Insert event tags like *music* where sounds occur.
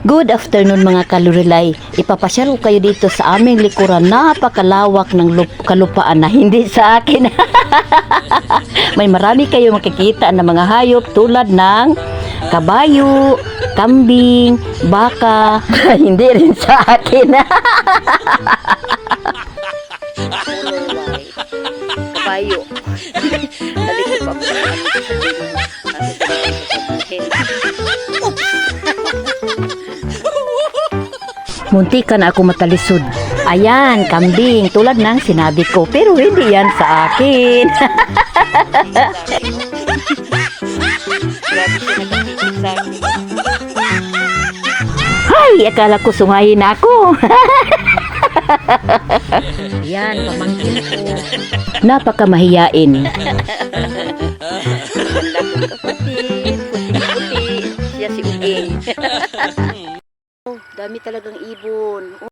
Good afternoon mga kalurelay. Ipapasyal ko kayo dito sa aming likuran. Napakalawak ng lup- kalupaan na hindi sa akin. *laughs* May marami kayo makikita na mga hayop tulad ng kabayo, kambing, baka. *laughs* hindi rin sa akin. *laughs* kabayo. Dali ko pa Munti ka na ako matalisod. Ayan, kambing, tulad ng sinabi ko. Pero hindi yan sa akin. *laughs* Hay, akala ko sungayin ako. *laughs* yan, pamangkin ko. Napakamahiyain. Puti-puti. Siya si Uging. *laughs* oh, dami talagang ibon.